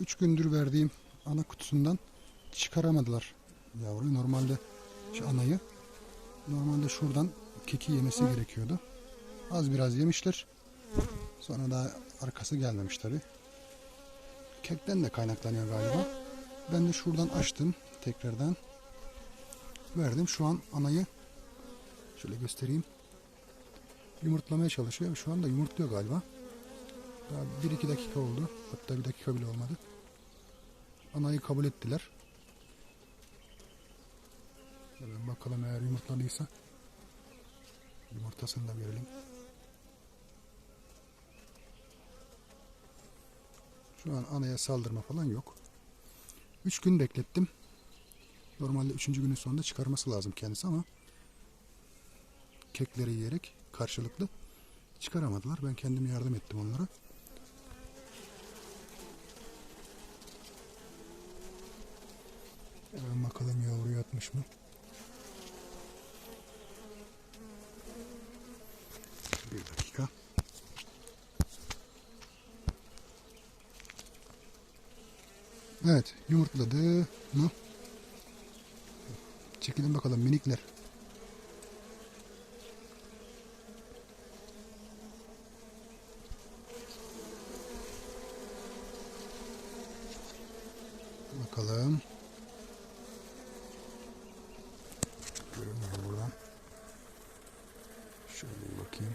3 gündür verdiğim ana kutusundan çıkaramadılar yavruyu. Normalde şu anayı normalde şuradan keki yemesi gerekiyordu. Az biraz yemişler. Sonra daha arkası gelmemiş tabi. Kekten de kaynaklanıyor galiba. Ben de şuradan açtım tekrardan. Verdim. Şu an anayı şöyle göstereyim. Yumurtlamaya çalışıyor. Şu anda yumurtluyor galiba. Daha 1-2 dakika oldu. Hatta bir dakika bile olmadı. Anayı kabul ettiler. Hemen bakalım eğer yumurtladıysa. Yumurtasını da görelim. Şu an anaya saldırma falan yok. 3 gün beklettim. Normalde 3. günün sonunda çıkarması lazım kendisi ama kekleri yiyerek karşılıklı çıkaramadılar. Ben kendim yardım ettim onlara. Bakalım yavru yatmış mı? Bir dakika. Evet yumurtladı mı? Çekilin bakalım minikler. Bakalım. Görünüyor buradan. Şöyle bir bakayım.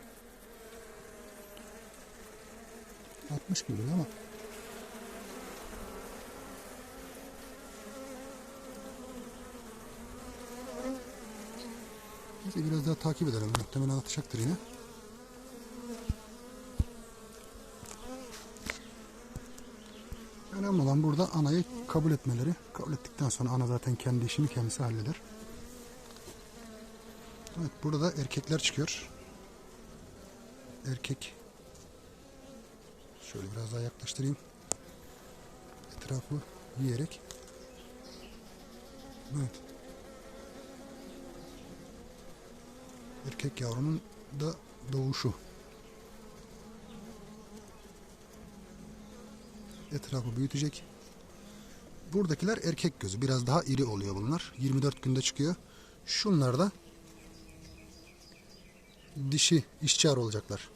60 gibi ama. Neyse biraz daha takip edelim. Muhtemelen atacaktır yine. Önemli olan burada anayı kabul etmeleri. Kabul ettikten sonra ana zaten kendi işini kendisi halleder. Evet burada da erkekler çıkıyor. Erkek. Şöyle biraz daha yaklaştırayım. Etrafı yiyerek. Evet. Erkek yavrunun da doğuşu. Etrafı büyütecek. Buradakiler erkek gözü. Biraz daha iri oluyor bunlar. 24 günde çıkıyor. Şunlar da dişi işçi arı olacaklar.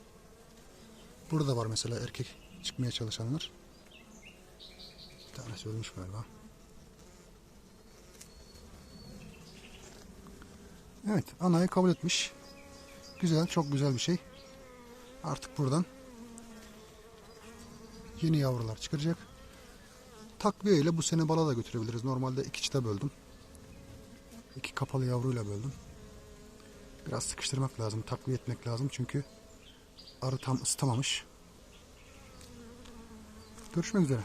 Burada var mesela erkek çıkmaya çalışanlar. Bir tanesi ölmüş galiba. Evet anayı kabul etmiş. Güzel çok güzel bir şey. Artık buradan yeni yavrular çıkaracak. Takviye ile bu sene bala da götürebiliriz. Normalde iki çıta böldüm. İki kapalı yavruyla böldüm. Biraz sıkıştırmak lazım, takviye etmek lazım çünkü arı tam ısıtamamış. Görüşmek üzere.